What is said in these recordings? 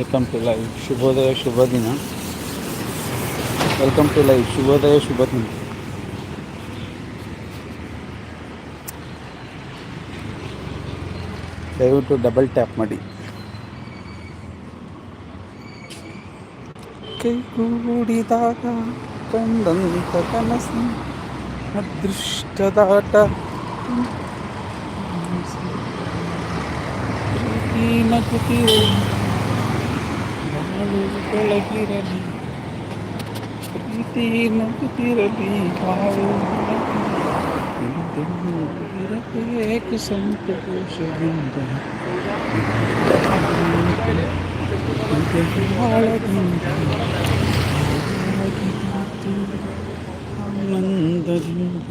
Welcome to live ಶುಭೋದಯ ಶುಭ ದಿನ welcome to live ಶುಭೋದಯ ಶುಭ ದಿನ ದಯವಿಟ್ಟು ಡಬಲ್ ಟ್ಯಾಪ್ ಮಾಡಿ. ಕೈಗೂಡಿದಾಗ ಕಂಡಂತ ಕನಸು, ಅದೃಷ್ಟದಾಟ. ಬಾಳು ಬೆಳಗಿರಲಿ ಪ್ರೀತಿ ನಗುತ್ತಿರಲಿ ಬಾಳು ಇರಬೇಕು ಸಂತೋಷದಿಂದ ಬಾಳದಿಂದ ಆನಂದದಿಂದ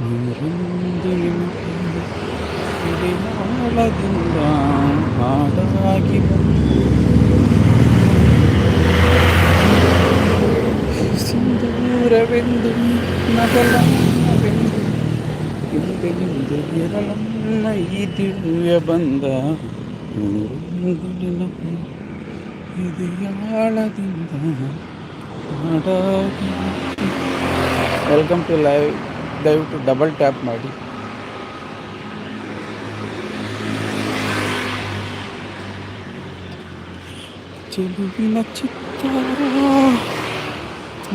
ನೀರೊಂದು ಆಳದಿಂದ ಹಾಡಾಗಿ ಸಿಂಧೂರವೆಂದು ನಗಲವೆಂದು ಹಿಂದೆಂದು ಇರಲಮ್ಮ ಈ ದಿವ್ಯ ಬಂದ ನೂರೊಂದು ನೆನಪು ಇದೆಯಾಳದಿಂದ ಹಾಡಾಗಿ. ವೆಲ್ಕಮ್ ಟು ಲೈವ್ ದಯವಿಟ್ಟು ಡಬಲ್ ಟ್ಯಾಪ್ ಮಾಡಿ. ಚೆಲುವಿನ ಚಿತ್ತಾರ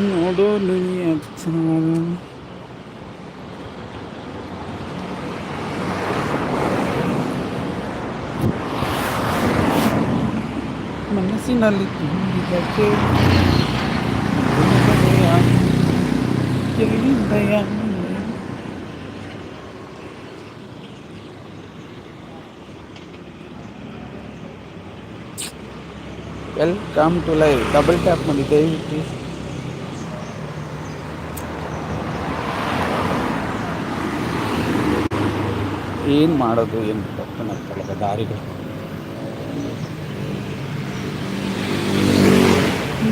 ನೋಡೋನು ಅಚ್ಚಾರ ಮನಸ್ಸಿನಲ್ಲಿ ತುಂಬಿದಕ್ಕೆ ಎಲ್ಲಿಂದಯ welcome to live double tap ಮಾಡಿ ದಯವಿಟ್ಟು ಏನು ಮಾಡೋದು ಏನು ಗೊತ್ತಾಗ್ತಾನೆ ಆಗ್ತಲ್ಲ ದಾರಿಗಳು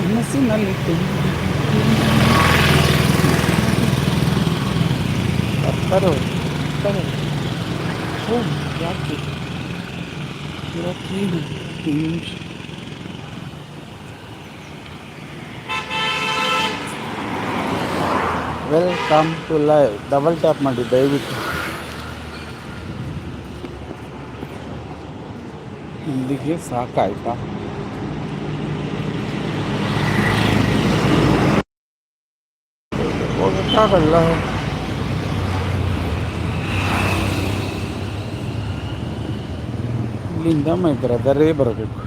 ಮನಸ್ಸಿನಲ್ಲಿ ತುಂಬಿ ಬರ್ತಾರೋ ಬರ್ತಾರೋ ಓ ಯಾಕೆ ಯಾಕೇನು ನಿಮಿಷ welcome to live double tap ಮಾಡಿ ದಯವಿಟ್ಟು. ಇಲ್ಲಿಗೆ ಸಾಕಾಯ್ತಾ? ಹೋಗೋಕ್ಕಾಗಲ್ಲ. ಇಲ್ಲಿಂದ ಮೈ ಬ್ರದರೇ ಬರಬೇಕು.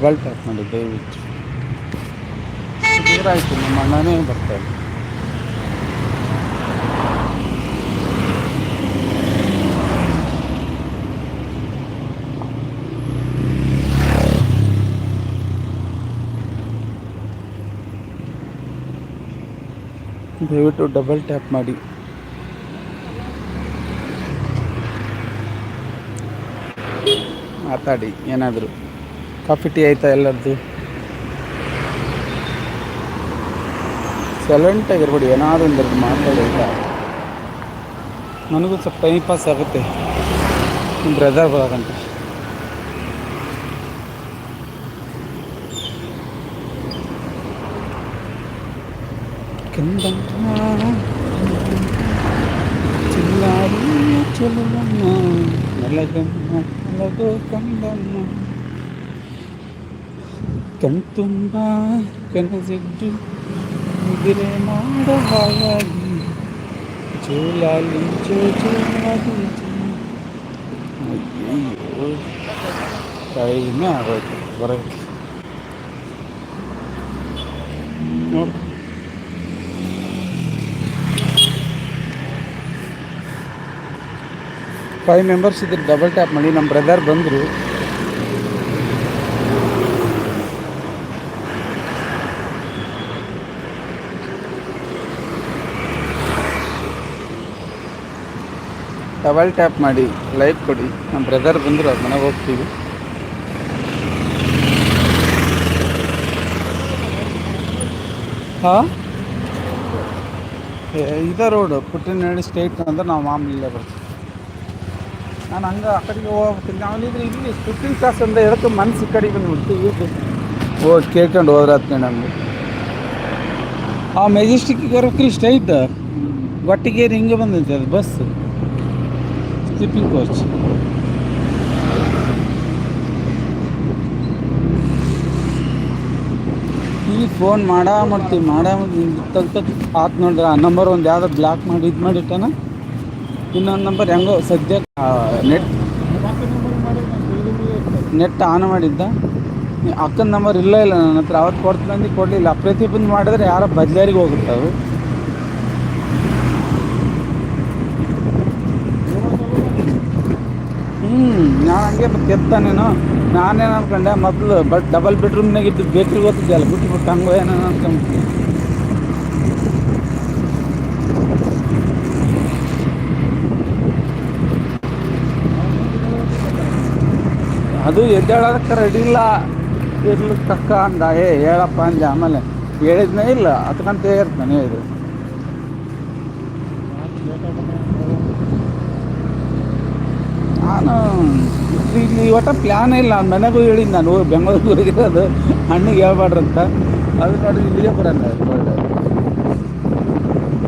ಡಬಲ್ ಟ್ಯಾಪ್ ಮಾಡಿ ದಯವಿಟ್ಟು. ಆಯಿತು ನಮ್ಮ ಅಣ್ಣನೇ ಬರ್ತಾ ಇಲ್ಲ ದಯವಿಟ್ಟು ಡಬಲ್ ಟ್ಯಾಪ್ ಮಾಡಿ. ಮಾತಾಡಿ, ಏನಾದರೂ. ಕಾಫಿ ಟೀ ಆಯ್ತಾ ಎಲ್ಲರದ್ದು ಸೈಲೆಂಟ್ ಆಗಿರ್ಬೇಡಿ ಏನಾದರೂ ಒಂದೆರಡು ಮಾತಾಡೋಲ್ಲ ನನಗೂ ಸ್ವಲ್ಪ ಟೈಮ್ ಪಾಸ್ ಆಗುತ್ತೆ ನಿಮ್ಮ ಬ್ರದರ್ ಬರೋದಂತ ಕಂದಮ್ಮ ಕಣ್ತುಂಬ ಕನಸಿದ್ದು ಮುದುರೆ ಮಾಡೋ ಹಾಯಾಗಿ ಜೋಲಾಲಿ ಜೋ ಜೋಲಾಲಿ ಅಯ್ಯೋ ಟೈಮೇ ಆಗೋಯ್ತು ಬರೋಕ್ಕೆ ನೋಡಿ ಫೈವ್ ಮೆಂಬರ್ಸ್ ಇದ್ರೆ ಡಬಲ್ ಟ್ಯಾಪ್ ಮಾಡಿ ನಮ್ಮ ಬ್ರದರ್ ಬಂದರು ಡಬಲ್ ಟ್ಯಾಪ್ ಮಾಡಿ ಲೈಕ್ ಕೊಡಿ. ನಮ್ಮ ಬ್ರದರ್ ಬಂದರು ಅದು ಮನೆಗೆ ಹೋಗ್ತೀವಿ. ಹಾಂ? ಇದೇ ರೋಡು ಪುಟ್ಟಿನಹಳ್ಳಿ ಸ್ಟೇಟ್ ಅಂದ್ರೆ ನಾವು ಮಾಮೂಲಿ ಬರ್ತೀವಿ. ನಾನು ಹಂಗೆ ಆ ಕಡೆಗೆ ಹೋಗ್ತೀನಿ ಇದ್ರೆ ಇಲ್ಲಿ ಫಿಫ್ಟೀನ್ ಕ್ಲಾಸ್ ಅಂತ ಎಡಕ್ಕೆ ಮನ್ಸು ಈ ಕಡೆಗೆ ನೋಡ್ತೀವಿ ಹೋಗಿ ಕೇಳ್ಕೊಂಡು ಹೋದ್ರಾತ್ನೇ ನಮಗೆ ಆ ಮೆಜೆಸ್ಟಿಕ್ಗೆ ಬರೋಕ್ರಿ ಸ್ಟೈಟ್ ಒಟ್ಟಿಗೆ ಹಿಂಗೆ ಬಂದೈತೆ ಅದು ಬಸ್ ಸ್ಲಿಪ್ಪಿಂಗ್ ಕೋಚ್ ಈ ಫೋನ್ ಮಾಡ ಮಾಡ್ತೀವಿ ಮಾಡಾ ಮಾಡ್ತೀವಿ ಆತ್ ನೋಡ್ರಿ ಆ ನಂಬರ್ ಒಂದು ಯಾವುದೋ ಬ್ಲಾಕ್ ಮಾಡಿ ಇದು ಮಾಡಿಟ್ಟಾನ ಇನ್ನೊಂದು ನಂಬರ್ ಹೆಂಗೋ ಸದ್ಯ ನೆಟ್ ನೆಟ್ ಆನ್ ಮಾಡಿದ್ದ. ಅಕ್ಕನ ನಂಬರ್ ಇಲ್ಲ ಇಲ್ಲ ನನ್ನ ಹತ್ರ. ಅವತ್ತು ಕೊಡ್ತೀನಿ ಕೊಡಲಿಲ್ಲ. ಪ್ರತಿಯೊಬ್ಬಂದು ಮಾಡಿದ್ರೆ ಯಾರೋ ಬದ್ಲಾರಿಗೆ ಹೋಗುತ್ತವು ಹ್ಞೂ ನಾನು ಹಂಗೆ ಮತ್ತೆ ಎತ್ತಾನೇನು ನಾನೇನು ಅನ್ಕೊಂಡೆ, ಮೊದಲು ಬಟ್ ಡಬಲ್ ಬೆಡ್ರೂಮ್ನಾಗ ಇದ್ದು ಬೇಕ್ರಿಗೆ ಅಲ್ಲ, ಬಿಟ್ಟು ಬಿಟ್ಟು ಹಂಗೋ ಏನೋ ಅನ್ಕೊಂಬಿಟ್ಟು ಅದು ಎದ್ದೇಳೋದಕ್ಕೆ ರೆಡಿ ಇಲ್ಲ. ಇರ್ಲಿ ತಕ್ಕ ಅಂದ, ಏ ಹೇಳಪ್ಪ ಅಂದೆ, ಆಮೇಲೆ ಹೇಳಿದ್ನೇ ಇಲ್ಲ ಹತ್ಕಂತ ಇರ್ತಾನೆ ಇದು ನಾನು ಇಲ್ಲಿ ಒಟ್ಟು ಪ್ಲ್ಯಾನ್ ಇಲ್ಲ. ನಾನು ಮನೆಗೂ ಹೇಳಿದ್ದು ನಾನು ಬೆಂಗಳೂರಿಗೆ ಅದು ಹಣ್ಣಿಗೆ ಹೇಳ್ಬಾಡ್ರಂತ ಅದು ನೋಡಿ, ಇಲ್ಲಿಗೆ ಬರೋಣ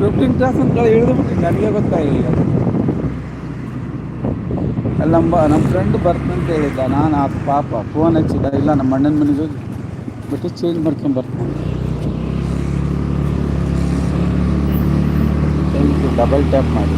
ಫಿಫ್ಟೀನ್ ಕ್ಲಾಸ್ ಅಂತ ಇಳಿದು ನನಗೆ ಗೊತ್ತಾಗಿಲ್ಲ ಅಲ್ಲಿ, ನಮ್ಮ ನಮ್ಮ ಫ್ರೆಂಡ್ ಬರ್ತಂತ ಹೇಳಿದ್ದ. ನಾನು, ಆ ಪಾಪ ಫೋನ್ ಹಚ್ಚಿದ್ದ. ಇಲ್ಲ, ನಮ್ಮ ಅಣ್ಣನ ಮನೆಗೆ ಹೋಗಿ ಬಿಟ್ಟು ಚೇಂಜ್ ಮಾಡ್ಕೊಂಡು ಬರ್ತಾನೆ. ಡಬಲ್ ಟ್ಯಾಪ್ ಮಾಡಿ.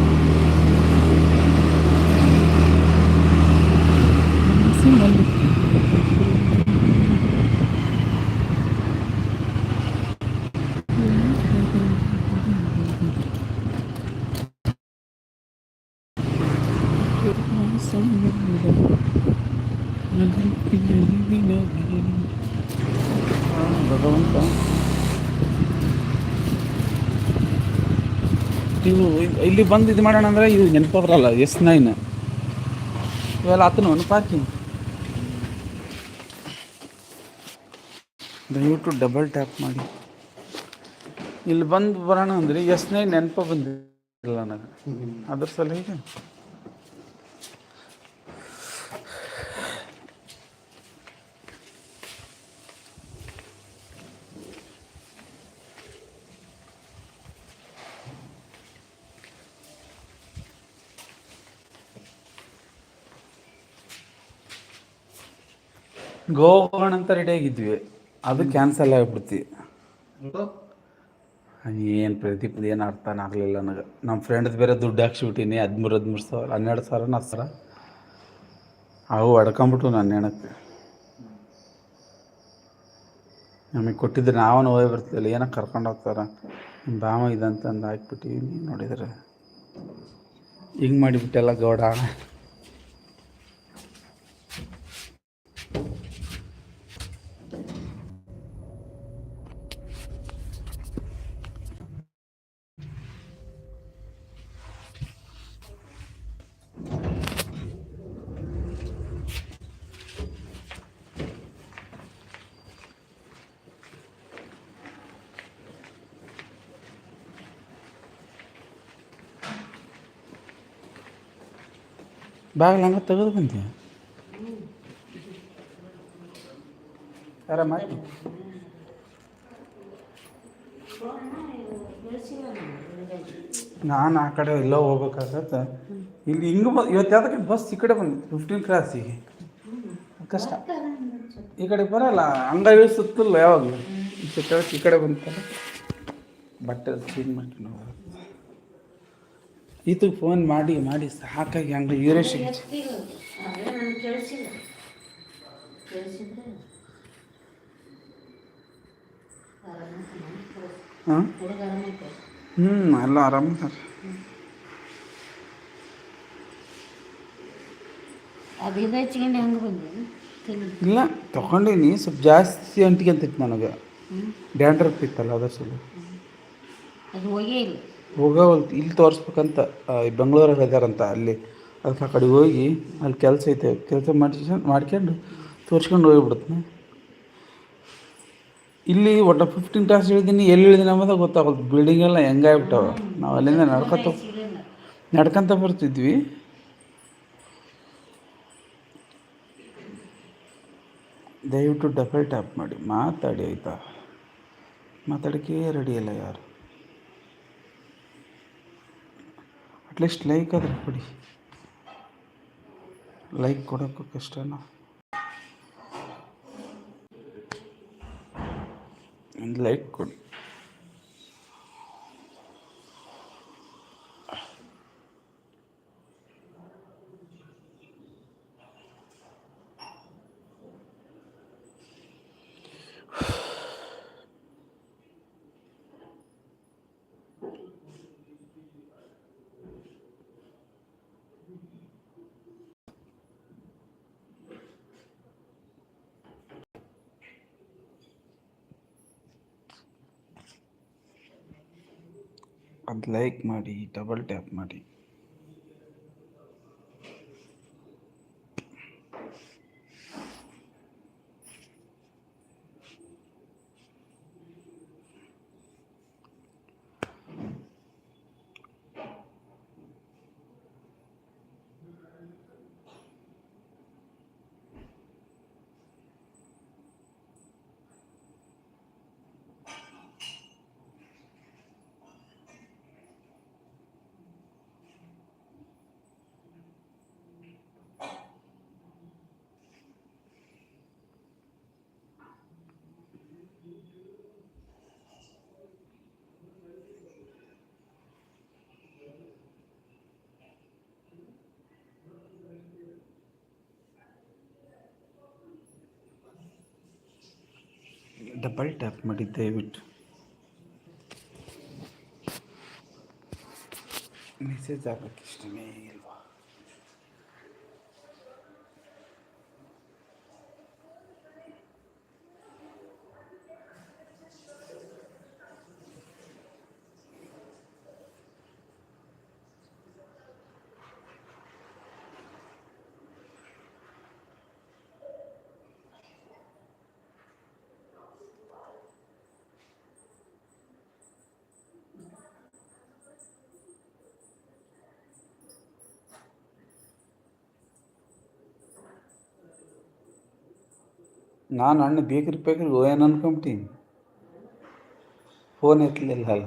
ಭಗವಂತ ಇವು ಇಲ್ಲಿ ಬಂದು ಇದು ಮಾಡೋಣ ಅಂದ್ರೆ ಇವು ನೆನಪು ಬರಲ್ಲ, ಎಸ್ ನೈನ್. ಇವೆಲ್ಲ ಆತನು ಪಾರ್ಕಿಂಗ್ ದಯವಿಟ್ಟು ಡಬಲ್ ಟ್ಯಾಪ್ ಮಾಡಿ. ಇಲ್ಲಿ ಬಂದು ಬರೋಣ ಅಂದರೆ ಎಷ್ಟನೇ ನೆನಪು ಬಂದಿಲ್ಲ ನನಗೆ. ಅದ್ರ ಸಲಹೆ ಈಗ ಗೋವಾಣ ಅಂತ ರೆಡಿ ಆಗಿದ್ವಿ. ಅದು ಕ್ಯಾನ್ಸಲ್ ಆಗಿಬಿಡ್ತಿ. ಏನು ಪ್ರದೀಪ್, ಏನು ಅರ್ಥನೇ ಆಗಲಿಲ್ಲ ನನಗೆ. ನಮ್ಮ ಫ್ರೆಂಡ್ದು ಬೇರೆ ದುಡ್ಡು ಹಾಕ್ಸಿಬಿಟ್ಟಿನಿ, ಹದಿಮೂರು ಹದಿಮೂರು ಸಾವಿರ, ಹನ್ನೆರಡು ಸಾವಿರ ಹತ್ತು ಸಾವಿರ. ಅವು ಅಡ್ಕೊಂಬಿಟ್ಟು ನನ್ನ ಹೆಣಕ್ಕೆ ನಮಗೆ ಕೊಟ್ಟಿದ್ರೆ ನಾವೂ ಹೋಗಿ ಬರ್ತಿದ್ದಿಲ್ಲ ಏನೋ ಕರ್ಕೊಂಡು ಹೋಗ್ತಾರ. ನಿಮ್ಮ ಬಾಮ ಇದಂತಂದು ಹಾಕ್ಬಿಟ್ಟಿವಿ ನೋಡಿದ್ರೆ. ಹಿಂಗೆ ಮಾಡಿಬಿಟ್ಟೆಲ್ಲ ಗೌಡ. ಬಾಗಿಲು ಹಂಗೆ ತೆಗೆದು ಬಂದೆ ನಾನು ಆ ಕಡೆ ಎಲ್ಲೋ ಹೋಗ್ಬೇಕಾಗತ್ತೆ. ಇಲ್ಲಿ ಹಿಂಗೆ ಬ ಇವತ್ತು ಯಾವ್ದಕ್ಕೆ ಬಸ್ ಈ ಕಡೆ ಬಂದು ಫಿಫ್ಟೀನ್ ಕ್ರಾಸಿಗೆ ಕಷ್ಟ. ಈ ಕಡೆ ಬರಲ್ಲ ಹಂಗ ಸುತ್ತಲ್ಲ ಯಾವಾಗಲೂ. ಈ ಕಡೆ ಈ ಕಡೆ ಬಂತಲ್ಲ ಬಟ್ಟೆ ಚೇಂಜ್ ಮಾಡ್ಕೊಂಡು ಈತ ಫೋನ್ ಮಾಡಿ ಮಾಡಿ ಸಾಕಾಗಿ ಹಂಗೆ ಯೂರೇಶ್ ಹಾಂ? ಹ್ಞೂ ಎಲ್ಲ ಆರಾಮ ಸರ್ ಇದು ಇಲ್ಲ ತಗೊಂಡೀನಿ ಸ್ವಲ್ಪ ಜಾಸ್ತಿ ಅಂಟಿಗೆ ಅಂತಿತ್ತು ನನಗೆ. ಡ್ಯಾಂಡ್ರಪ್ ಇತ್ತಲ್ಲ ಅದ್ರ ಸಲ ಅದು ಹೋಗೇ ಇಲ್ಲ. ಹೋಗವಲ್ತು ಇಲ್ಲಿ ತೋರಿಸ್ಬೇಕಂತ ಈ ಬೆಂಗಳೂರಲ್ಲಿ ಇದ್ದಾರಂತ ಅಲ್ಲಿ. ಅದಕ್ಕೆ ಆ ಕಡೆ ಹೋಗಿ ಅಲ್ಲಿ ಕೆಲಸ ಐತೆ, ಕೆಲಸ ಮಾಡಿ ಮಾಡ್ಕೊಂಡು ತೋರಿಸ್ಕೊಂಡು ಹೋಗಿಬಿಡ್ತೀನಿ. ಇಲ್ಲಿ ಒಟ್ಟು ಫಿಫ್ಟೀನ್ ಕ್ಲಾಸ್ ಹೇಳಿದ್ದೀನಿ, ಎಲ್ಲಿ ಹೇಳಿದ್ದೀನಿ ಅನ್ನೋದು ಬಿಲ್ಡಿಂಗ್ ಎಲ್ಲ ಹೆಂಗಾಗ್ಬಿಟ್ಟವ ನಾವು ಅಲ್ಲಿಂದ ನಡ್ಕೊತ ನಡ್ಕೊಂತ ಬರ್ತಿದ್ವಿ. ದಯವಿಟ್ಟು ಡಬಲ್ ಟ್ಯಾಪ್ ಮಾಡಿ. ಮಾತಾಡಿ, ಆಯಿತಾ? ಮಾತಾಡೋಕ್ಕೆ ರೆಡಿ ಇಲ್ಲ ಯಾರು? ಅಟ್ಲೀಸ್ಟ್ ಲೈಕ್ ಆದರೆ ಕೊಡಿ ಲೈಕ್ ಕೊಡೋಕ್ಕೂ ಕಷ್ಟನಾ. ಒಂದು ಲೈಕ್ ಕೊಡಿ. ಅದು ಲೈಕ್ ಮಾಡಿ ಡಬಲ್ ಟ್ಯಾಪ್ ಮಾಡಿ. ಡಬಲ್ ಟ್ಯಾಪ್ ಮಾಡಿ ದಯವಿಟ್ಟು. ಮೆಸೇಜ್ ಆಗಕ್ಕೆ ಇಷ್ಟನೇ ಇಲ್ವಾ? ನಾನು ಅಣ್ಣ ಬೇಕ್ರಿ ಬೇಕ್ರಿ ಏನು ಅನ್ಕೊಂಬಿಟ್ಟೀನಿ. ಫೋನ್ ಎತ್ತಲಿಲ್ಲ ಅಲ್ಲ.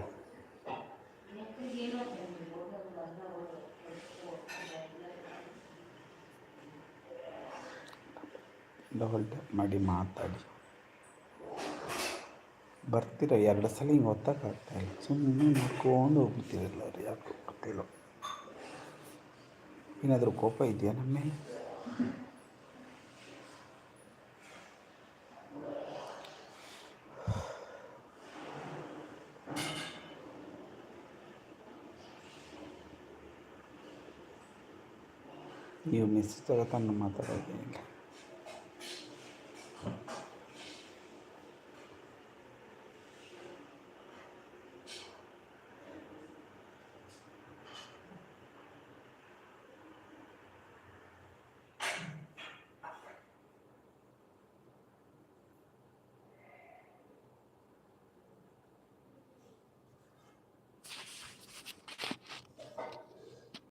ಡಬಲ್ ಟ್ಯಾಪ್ ಮಾಡಿ ಮಾತಾಡಿ. ಬರ್ತೀರ? ಎರಡು ಸಲ ಹಿಂಗೆ ಒತ್ತಕ್ಕಾಗ್ತಾ ಇಲ್ಲ. ಸುಮ್ಮನೆ ನೋಡ್ಕೊಂಡು ಹೋಗ್ಬಿಡ್ತೀರಲ್ಲ ಅವ್ರು ಯಾಕೆ ಗೊತ್ತಿಲ್ಲ. ಏನಾದರೂ ಕೋಪ ಇದೆಯಾ ನಮ್ಮ ಮೇಲೆ ನೀವು ಮೆಸೇಜ್ ತಗೋತಾನೆ ಮಾತಾಡೋದೇ ಇಲ್ಲ